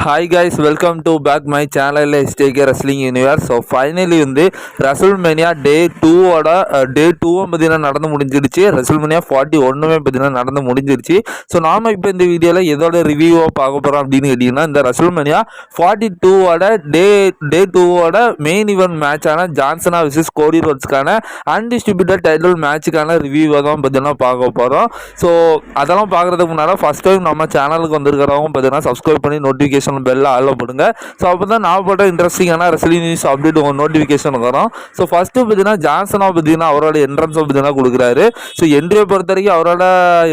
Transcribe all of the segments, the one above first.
Hi guys welcome to back my சேனலில் ஸ்டேகே wrestling universe so finally வந்து Russell மெனியா day டூவோட டே டூவும் பார்த்தீங்கன்னா நடந்து முடிஞ்சிருச்சு ரசல் மெனியா ஃபார்ட்டி ஒன்றுமே பார்த்தீங்கன்னா நடந்து முடிஞ்சிருச்சு ஸோ நாம் இப்போ இந்த வீடியோவில் எதோட ரிவ்யூவாக பார்க்க போகிறோம் அப்படின்னு கேட்டிங்கன்னா இந்த ரசல் மெனியா ஃபார்ட்டி டூவோட டே டே டூவோட மெயின் ஈவெண்ட் மேட்சான ஜான்சனா விசஸ் கோடி ரோட்ஸ்க்கான அன்டிஸ்ட்ரிபியூட்டட் டைட்டில் மேட்சுக்கான ரிவ்யூவை தான் பார்த்தீங்கன்னா பார்க்க போகிறோம் ஸோ அதெல்லாம் பார்க்குறதுக்கு முன்னால் ஃபஸ்ட் டைம் நம்ம சேனலுக்கு வந்திருக்கிறவங்க பார்த்தீங்கன்னா சப்ஸ்கிரைப் பண்ணி நோட்டிஃபிகேஷன் பெல்ல ஆளில் போடுங்க ஸோ அப்போ தான் நான் போட்ட இன்ட்ரெஸ்டிங்கான ரெஸ்லிங் நியூஸ் அப்டேட் உங்கள் நோட்டிஃபிகேஷன் வரும். ஸோ ஃபஸ்ட்டு பார்த்தீங்கன்னா ஜான்சனாக பார்த்தீங்கன்னா அவரோட என்ட்ரன்ஸை பார்த்தீங்கன்னா கொடுக்குறாரு. ஸோ என்ட்ரியை பொறுத்த வரைக்கும் அவரோட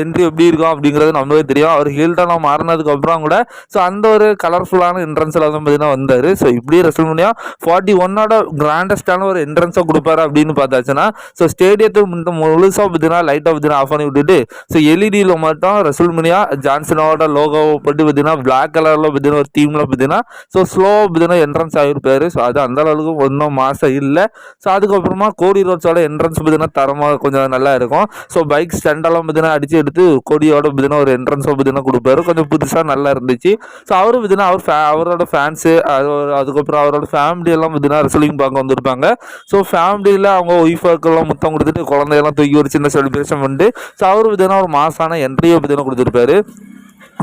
என்ட்ரி எப்படி இருக்கும் அப்படிங்கிறது நம்மளே தெரியும். அவர் ஹீல்டாக மாறினதுக்கு அப்புறம் கூட ஸோ அந்த ஒரு கலர்ஃபுல்லான என்ட்ரன்ஸில் தான் பார்த்தீங்கன்னா வந்தார். ஸோ இப்படி ரெஸ்லிமினியா ஃபார்ட்டி ஒன்னோட கிராண்டஸ்டான ஒரு என்ட்ரன்ஸை கொடுப்பாரு அப்படின்னு பார்த்தாச்சுன்னா ஸோ ஸ்டேடியத்தை முழுசாக பார்த்தீங்கன்னா லைட்டாக பார்த்தீங்கன்னா ஆஃப் பண்ணி விட்டுட்டு ஸோ எல்இடியில் மட்டும் ரெசுல்மினியா ஜான்சனோட லோகோவை போட்டு பார்த்தீங்கன்னா பிளாக் கலரில் பார்த்தீங்கன்னா ஒரு டீமில் பார்த்தீங்கன்னா ஸோ ஸ்லோ பார்த்தீங்கன்னா என்ட்ரன்ஸ் ஆகிருப்பாரு ஸோ அது அந்த அளவுக்கு ஒன்றும் மாசம் இல்லை. ஸோ அதுக்கப்புறமா கோடி ரோட்ஸோட என்ட்ரன்ஸ் பார்த்தீங்கன்னா தரமாக கொஞ்சம் நல்லா இருக்கும். ஸோ பைக் ஸ்டண்டெல்லாம் பார்த்தீங்கன்னா அடித்து எடுத்து கொடியோட பார்த்தீங்கன்னா ஒரு என்ட்ரன்ஸை பார்த்தீங்கன்னா கொடுப்பாரு. கொஞ்சம் புதுசாக நல்லா இருந்துச்சு. ஸோ அவரும் பார்த்தீங்கன்னா அவர் ஃபே அவரோட ஃபேன்ஸு அது அதுக்கப்புறம் அவரோட ஃபேமிலி எல்லாம் பார்த்தீங்கன்னா ரெஸ்லிங் பார்க்க வந்திருப்பாங்க. ஸோ ஃபேமிலியில் அவங்க ஒய்ஃபுக்கெல்லாம் முத்தம் கொடுத்துட்டு குழந்தையெல்லாம் தூக்கி ஒரு சின்ன செலிப்ரேஷன் பண்ணிட்டு ஸோ அவர் பார்த்தீங்கன்னா ஒரு மாசான என்ட்ரியை பார்த்தீங்கன்னா கொடுத்துருப்பாரு.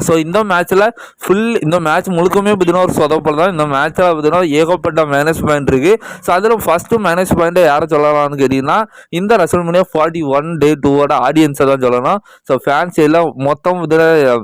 ஸோ இந்த மேட்ச்சில் ஃபுல் இந்த மேட்ச் முழுக்கமே பார்த்தீங்கன்னா ஒரு சொதப்பல் தான். இந்த மேட்ச்சில் பார்த்தீங்கன்னா ஏகப்பட்ட மைனஸ் பாயிண்ட் இருக்குது ஸோ அதில் ஃபஸ்ட்டு மேனேஜ் பாயிண்ட்டை யாரை சொல்லலாம்னு கேட்டிங்கன்னா இந்த ரசல்மனியா ஃபார்ட்டி ஒன் டே டூவோட ஆடியன்ஸை தான் சொல்லணும். ஸோ ஃபேன்ஸ் எல்லாம் மொத்தம் பார்த்தீங்கன்னா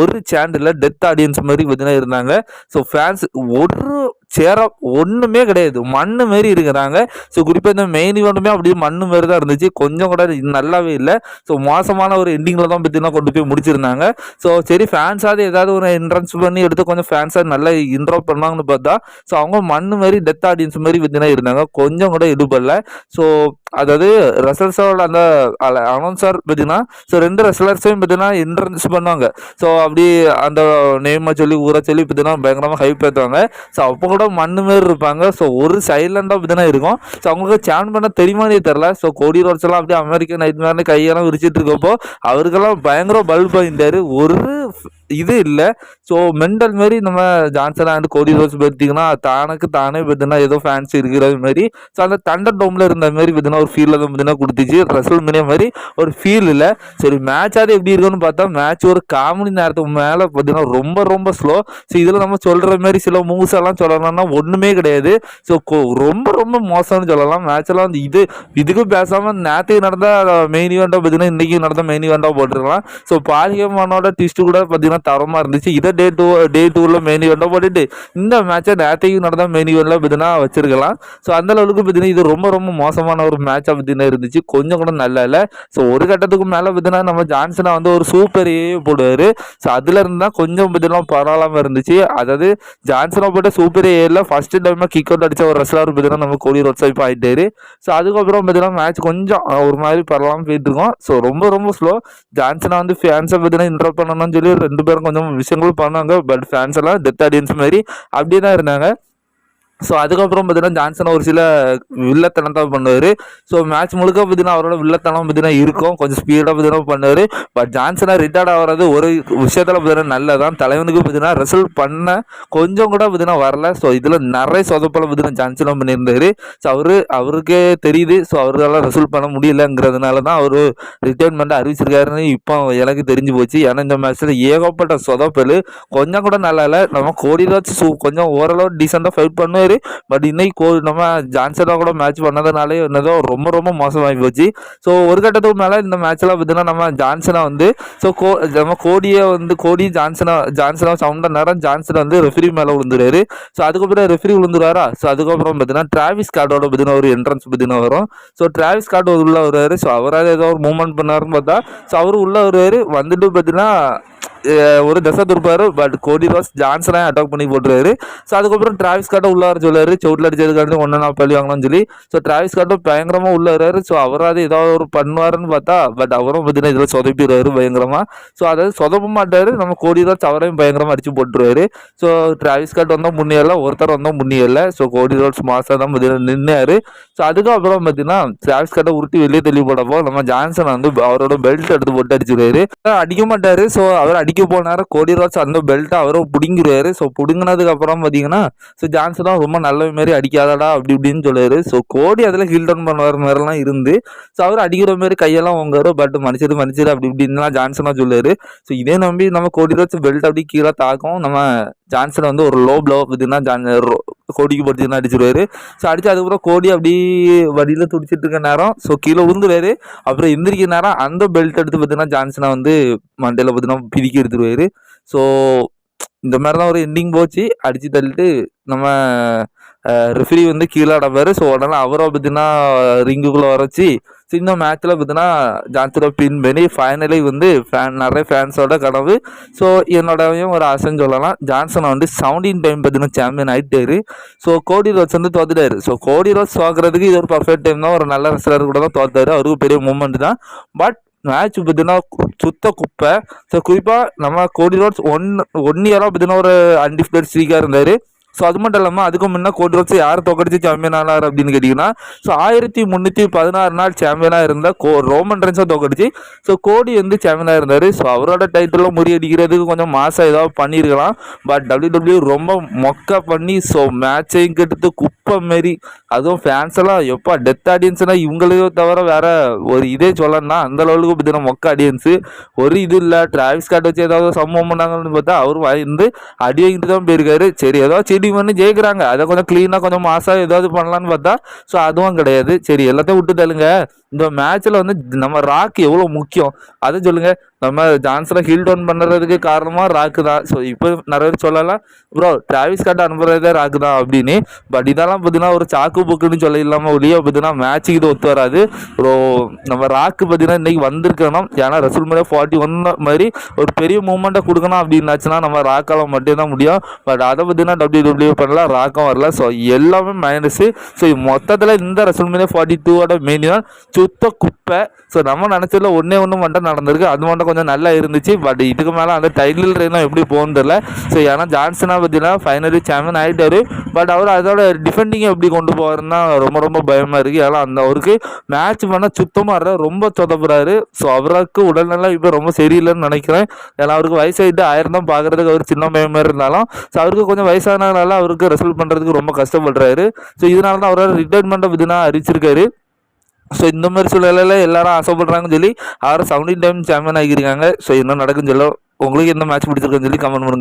ஒரு சேனலில் டெத் ஆடியன்ஸ் மாதிரி பார்த்தீங்கன்னா இருந்தாங்க. ஸோ ஃபேன்ஸ் ஒரு சேர ஒன்றுமே கிடையாது. மண் மாரி இருக்கிறாங்க. ஸோ குறிப்பாக இந்த மெயின் இவெண்ட்டுமே அப்படியே மண்ணு மாரி தான் இருந்துச்சு. கொஞ்சம் கூட நல்லாவே இல்லை. ஸோ மோசமான ஒரு எண்டிங்கில் தான் பார்த்தீங்கன்னா கொண்டு போய் முடிச்சிருந்தாங்க. ஸோ சரி ஃபேன்ஸாவது ஏதாவது ஒரு என்ட்ரன்ஸ் பண்ணி எடுத்து கொஞ்சம் ஃபேன்ஸாக நல்லா இன்ட்ரோ பண்ணாங்கன்னு பார்த்தா ஸோ அவங்க மண் மாதிரி டெத் ஆடியன்ஸ் மாதிரி பார்த்தீங்கன்னா இருந்தாங்க. கொஞ்சம் கூட இடுபடல ஸோ அதாவது ரெசல்ஸோட அந்த அனௌன்சர் பார்த்தீங்கன்னா ஸோ ரெண்டு ரெசலர்ஸையும் பார்த்தீங்கன்னா என்ட்ரன்ஸ் பண்ணுவாங்க ஸோ அப்படி அந்த நேமை சொல்லி ஊரை சொல்லி பார்த்தீங்கன்னா பயங்கரமாக ஹைப் ஏற்றுவாங்க ஸோ அப்போ கூட மண்ணு மாரி இருப்பாங்க. ஸோ ஒரு சைலண்டாக பார்த்தீங்கன்னா இருக்கும். ஸோ அவங்களுக்கு சேன் பண்ண தெரியுமானே தெரில ஸோ கோடி ரோட்ஸ் அப்படியே அமெரிக்கன் நைட் மேலே கையெல்லாம் விரிச்சிட்டு இருக்கப்போ அவருக்கெல்லாம் பயங்கர பல்ப் ஆகிட்டாரு ஒரு இது இல்லை. ஸோ மெண்டல் மாரி நம்ம ஜான்சன் அண்ட் கோடி ரோஸ் பார்த்தீங்கன்னா தானுக்கு தானே பார்த்தீங்கன்னா ஏதோ ஃபேன்ஸ் இருக்கிற மாதிரி. ஸோ அந்த தண்டர் டோமில் இருந்த மாதிரி பார்த்தீங்கன்னா ஒரு ஃபீலில் தான் பார்த்தீங்கன்னா கொடுத்துச்சு. ரசல் மினிய மாதிரி ஒரு ஃபீல் இல்லை. சரி மேட்ச் அது எப்படி இருக்குன்னு பார்த்தா மேட்ச் ஒரு காமெடி நேரத்துக்கு மேலே பார்த்தீங்கன்னா ரொம்ப ரொம்ப ஸ்லோ ஸோ இதில் நம்ம சொல்கிற மாதிரி சில மூவ்ஸ் எல்லாம் சொல்லலாம்னா ஒன்றுமே கிடையாது. ஸோ ரொம்ப ரொம்ப மோசம்னு சொல்லலாம். மேட்ச் எல்லாம் வந்து இது இதுக்கு பேசாமல் நேற்றுக்கு நடந்த மெயின் இவெண்ட்டாக பார்த்தீங்கன்னா இன்றைக்கி நடந்த மெயின் இவெண்ட்டாக போட்டுருக்கலாம். ஸோ பாலியமானோட டிஸ்ட் கூட பார்த்தீங்கன்னா தரமாக இருந்துச்சு. இதை டே டூ டே டூவில் மெயின் இவெண்ட்டாக போட்டுட்டு இந்த மேட்சை நேற்றைக்கு நடந்த மெயின் ஈவெண்ட்டில் பார்த்தீங்கன்னா வச்சிருக்கலாம். ஸோ அந்த அளவுக்கு பார்த்தீங்கன்னா இது ரொம்ப ரொம்ப மோசமான ஒரு மேட்சாக பார்த்தீங்கன்னா இருந்துச்சு. கொஞ்சம் கூட நல்லா இல்லை. ஸோ ஒரு கட்டத்துக்கு மேலே பார்த்தீங்கன்னா நம்ம ஜான்சனை வந்து ஒரு சூப்பரையே போடுவார். ஸோ அதில் இருந்தால் கொஞ்சம் பார்த்தீங்கன்னா பரவாயில்லாமல் இருந்துச்சு. அதாவது ஜான்சனை போட்டு சூப்பர் ஏரில் ஃபஸ்ட்டு டைமாக கிக் அவுட் அடித்த ஒரு ரெஸ்லர் பார்த்தீங்கன்னா நம்ம கோலி ரோட் சைப் ஆகிட்டாரு ஸோ அதுக்கப்புறம் பார்த்தீங்கன்னா மேட்ச் கொஞ்சம் ஒரு மாதிரி பரவாயில்லாமல் போயிட்டு இருக்கோம். ஸோ ரொம்ப ரொம்ப ஸ்லோ ஜான்சனை வந்து ஃபேன்ஸை பார்த்தீங்கன்னா இன்ட்ரோ பண்ணணும்னு சொல்லி ரெண்டு பேரும் கொஞ்சம் விஷயங்களும் பண்ணாங்க. பட் ஃபேன்ஸ் எல்லாம் டெத் ஆடியன்ஸ் மாதிரி அப்படியே தான் இருந்தாங்க. ஸோ அதுக்கப்புறம் பார்த்தீங்கன்னா ஜான்சன் ஒரு சில வில்லத்தனம் தான் பண்ணுவார். ஸோ மேட்ச் முழுக்க பார்த்தீங்கன்னா அவரோட வில்லத்தனம் பார்த்தீங்கன்னா இருக்கும். கொஞ்சம் ஸ்பீடாக பார்த்தீங்கன்னா பண்ணுவார். பட் ஜான்சனாக ரிட்டையர்ட் ஆகிறது ஒரு விஷயத்தில் பார்த்தீங்கன்னா நல்லதான் தலைவனுக்கு பார்த்தீங்கன்னா ரிசல்ட் பண்ண கொஞ்சம் கூட பார்த்தீங்கன்னா வரல. ஸோ இதில் நிறைய சொதப்பல பார்த்தீங்கன்னா ஜான்சனாக பண்ணியிருந்தார். ஸோ அவர் அவருக்கே தெரியுது. ஸோ அவரால் ரிசல்ட் பண்ண முடியலங்கிறதுனால தான் அவர் ரிட்டைர்மெண்ட் அறிவிச்சிருக்காருன்னு இப்போ எனக்கு தெரிஞ்சு போச்சு. ஏன்னா இந்த மேட்ச்சில் ஏகப்பட்ட சொதப்பல். கொஞ்சம் கூட நல்லா இல்லை. நம்ம கோடி சூ கொஞ்சம் ஓரளவு டீசெண்டாக ஃபைட் பண்ணுவார். பட் இன்னைக்கு கோ நம்ம ஜான்சனாக கூட மேட்ச் பண்ணதுனாலே என்னதோ ரொம்ப ரொம்ப மோசமாகி போச்சு. ஸோ ஒரு கட்டத்துக்கு மேலே இந்த மேட்ச்லாம் பார்த்தீங்கன்னா நம்ம ஜான்சனாக வந்து ஸோ கோ நம்ம கோடியை வந்து கோடி ஜான்சனா ஜான்சனாக சவுண்ட நேரம் ஜான்சன் வந்து ரெஃப்ரி மேலே விழுந்துருவாரு ஸோ அதுக்கப்புறம் ரெஃப்ரி விழுந்துருவாரா ஸோ அதுக்கப்புறம் பார்த்தீங்கன்னா டிராவிஸ் கார்டோட பார்த்தீங்கன்னா ஒரு என்ட்ரன்ஸ் பார்த்தீங்கன்னா வரும். ஸோ டிராவிஸ் கார்டு உள்ள வருவார். ஸோ அவரால் ஏதோ ஒரு மூவ்மெண்ட் பண்ணாருன்னு பார்த்தா ஸோ அவர் உள்ள வருவார். வந்துட்டு பார்த்தீங்கன்னா ஒரு தசை துருப்பாரு பட் கோடி ரோஸ் ஜான்சனாக அட்டாக் பண்ணி போட்டுருவாரு ஸோ அதுக்கப்புறம் டிராவிஸ் கார்ட்டை உள்ளார சொல்லுவார் சவுட்டில் அடிச்சதுக்காண்டி ஒன்றா நாள் பள்ளி வாங்கணும்னு சொல்லி. ஸோ டிராவிஸ் காட்டும் பயங்கரமாக உள்ளாரு வர்றாரு. ஸோ அவராது ஏதாவது ஒரு பண்ணுவாருன்னு பார்த்தா பட் அவரும் பார்த்தீங்கன்னா இதில் சொதப்பிடுவார் பயங்கரமாக ஸோ அதாவது சொதப்ப மாட்டார். நம்ம கோடி ரோஸ் அவரையும் பயங்கரமாக அடிச்சு போட்டுருவாரு. ஸோ டிராவிஸ் காட் வந்தால் முன்னியல ஒருத்தர் வந்தால் முன்னியல ஸோ கோடி ரோட்ஸ் மாதம் தான் பார்த்தீங்கன்னா நின்னாரு. ஸோ அதுக்கப்புறம் பார்த்தீங்கன்னா டிராவிஸ் கட்டை உருட்டி வெளியே தள்ளி போடப்போ நம்ம ஜான்சன் வந்து அவரோட பெல்ட் எடுத்து போட்டு அடிச்சிருவாரு. அடிக்க மாட்டார். ஸோ அவர் அடிக்க போனாரு. கோடி ராஜ் அந்த பெல்ட்டை அவரும் பிடுங்கிடுவாரு ஸோ பிடுங்கினதுக்கு அப்புறம் பார்த்தீங்கன்னா ஸோ ஜான்சனும் ரொம்ப நல்ல மாரி அடிக்காதடா அப்படி இப்படின்னு சொல்லுவாரு. ஸோ கோடி அதில் ஹில் டவுன் பண்ணுவார் மாதிரிலாம் இருந்து ஸோ அவர் அடிக்கிற மாதிரி கையெல்லாம் வாங்குவார் பட் மனுஷர் மனுஷரு அப்படி இப்படின்லாம் ஜான்சனாக சொல்லுவார். ஸோ இதே நம்பி நம்ம கோடி ராஜ் பெல்ட் அப்படி கீழே தாக்கும். நம்ம ஜான்சன் வந்து ஒரு லோ ப்ளோ பார்த்தீங்கன்னா ஜான் ரோ- கோடிக்கு போட்டுன்னா அடிச்சிருவாரு. ஸோ அடிச்சு அதுக்கப்புறம் கோடி அப்படி வடியில் துடிச்சிட்டு இருக்க நேரம். ஸோ கீழே விழுந்துருவாரு அப்புறம் எந்திரிக்க நேரம் அந்த பெல்ட் எடுத்து பார்த்தீங்கன்னா ஜான்சனை வந்து மண்டையில் பார்த்தீங்கன்னா பிரிக்கி எடுத்துருவாரு. ஸோ இந்த மாதிரி தான் ஒரு எண்டிங் போச்சு. அடித்து தள்ளிட்டு நம்ம ரெஃப்ரி வந்து கீழே அடப்பாரு ஸோ உடனே அவரை பார்த்தீங்கன்னா ரிங்குக்குள்ளே வரைச்சி சின்ன மேட்ச்சில் பார்த்தீங்கன்னா ஜான்சனை பின் பண்ணி ஃபைனலி வந்து ஃபேன் நிறைய ஃபேன்ஸோட கனவு. ஸோ என்னோடவையும் ஒரு ஆசைன்னு சொல்லலாம். ஜான்சனை வந்து செவன்டீன் டைம் பார்த்தீங்கன்னா சாம்பியன் ஆகிட்டாரு ஸோ கோடி ரோட்ஸ் வந்து தோத்துட்டாரு. ஸோ கோடி ரோட்ஸ் தோக்குறதுக்கு இது ஒரு பர்ஃபெக்ட் டைம் தான். ஒரு நல்ல ரெஸ்லர் கூட தான் தோத்தாரு. அவருக்கு பெரிய மூமெண்ட் தான். பட் மேட்ச் பார்த்தீங்கன்னா சுத்த குப்பை. ஸோ குறிப்பாக நம்ம கோடி ரோட்ஸ் ஒன் ஒன் இயராக பார்த்தீங்கன்னா ஒரு அன்டிஃபிடட் ஸ்ட்ரீக்காக இருந்தார். ஸோ அது மட்டும் இல்லாமல் அதுக்கு முன்னே கோட் ரோட்ஸ் யார் தோக்கடிச்சு சாம்பியன் ஆனார் அப்படின்னு கேட்டிங்கன்னா ஸோ ஆயிரத்தி முந்நூற்றி பதினாறு நாள் சாம்பியனாக இருந்தால் கோ ரோமன் ரென்ஸை தோக்கடிச்சு ஸோ கோடி வந்து சாம்பியனாக இருந்தார். ஸோ அவரோட டைட்டிலும் முறியடிக்கிறதுக்கு கொஞ்சம் மாதம் ஏதாவது பண்ணியிருக்கலாம் பட் டபிள்யூ ரொம்ப மொக்க பண்ணி ஸோ மேட்சையும் கெடுத்து குப்பை மாரி. அதுவும் ஃபேன்ஸ் எல்லாம் எப்பா டெத் ஆடியன்ஸ்னா இவங்களையும் தவிர வேற ஒரு இதே சொல்லணும்னா அந்த லெவலுக்கு பார்த்தீங்கன்னா மொக்க ஆடியன்ஸு ஒரு இது இல்லை டிராவிஸ் கார்டு வச்சு ஏதாவது சம்பவம் பண்ணாங்கன்னு பார்த்தா அவர் வந்து அடி வாங்கிட்டு தான் போயிருக்காரு. சரி ஏதோ செடி பண்ணி ஜெயிக்கிறாங்க. அதை கொஞ்சம் க்ளீனாக கொஞ்சம் மாசாக ஏதாவது பண்ணலான்னு பார்த்தா ஸோ அதுவும் கிடையாது. சரி எல்லாத்தையும் விட்டு தள்ளுங்க இந்த மேட்ச்சில் வந்து நம்ம ராக் எவ்வளோ முக்கியம்? அதை சொல்லுங்கள் நம்ம ஜான்சனை ஹீல் டவுன் பண்ணுறதுக்கு காரணமாக ராக்கு தான். ஸோ இப்போ நிறைய பேர் சொல்லலாம் ப்ரோ டிராவிஸ் கார்டு அனுப்புறதே ராக்கு தான் அப்படின்னு. பட் இதெல்லாம் பார்த்தீங்கன்னா ஒரு சாக்கு புக்குன்னு சொல்ல இல்லாமல் ஒளியாக பார்த்தீங்கன்னா மேட்ச்சுக்கு இது ஒத்து வராது. ப்ரோ நம்ம ராக்கு பார்த்தீங்கன்னா இன்றைக்கி வந்திருக்கணும். ஏன்னா ரசூல் மேலே ஃபார்ட்டி ஒன் மாதிரி ஒரு பெரிய மூமெண்ட்டை கொடுக்கணும் அப்படின்னாச்சுன்னா நம்ம ராக்கால் மட்டும்தான் முடியும். பட் அதை பார்த்தீங்கன்னா டபிள்யூ டபிள்யூ பண்ணலாம் ராக்கம் வரல ஸோ எல்லாமே மைனஸு ஸோ மொத்தத்தில் இந்த ரசூல் மேலே ஃபார்ட்டி டூவோட மெயின் சுத்த குப்பை. ஸோ நம்ம நினச்சதுல ஒன்றே ஒன்று மட்டும் நடந்திருக்கு. அது மட்டும் கொஞ்சம் நல்லா இருந்துச்சு. பட் இதுக்கு மேலே அந்த டைட்டில் ரெயினும் எப்படி போகணுன்னு தெரியல. ஸோ ஏன்னா ஜான்சனா பார்த்தீங்கன்னா ஃபைனலி சாம்பியன் ஆகிட்டாரு பட் அவர் அதோட டிஃபெண்டிங்கை எப்படி கொண்டு போவாருன்னா ரொம்ப ரொம்ப பயமாக இருக்குது ஏன்னா அந்த அவருக்கு மேட்ச் பண்ணால் சுத்தமாக இல்லை ரொம்ப சொதப்புறாரு. ஸோ அவருக்கு உடல்நலம் இப்போ ரொம்ப சரியில்லைன்னு நினைக்கிறேன். ஏன்னா அவருக்கு வயசாகிட்டு ஆயிரம் தான் பார்க்குறதுக்கு அவர் சின்ன பையன் மாதிரி இருந்தாலும் ஸோ அவருக்கு கொஞ்சம் வயசானதுனால அவருக்கு ரெசல்ட் பண்ணுறதுக்கு ரொம்ப கஷ்டப்படுறாரு. ஸோ இதனால தான் அவரோட ரிட்டைர்மெண்ட்டை பார்த்தீங்கன்னா அறிவிச்சிருக்காரு. ஸோ இந்த மாதிரி சூழ்நிலையில் எல்லாரும் ஆசைப்படுறாங்கன்னு சொல்லி அவர் செவன்டீன் டைம் சாம்பியன் ஆகியிருக்காங்க. ஸோ என்ன நடக்குன்னு சொல்ல உங்களுக்கு என்ன மேட்ச் பிடிச்சிருக்குன்னு சொல்லி கமெண்ட் பண்ணுங்க.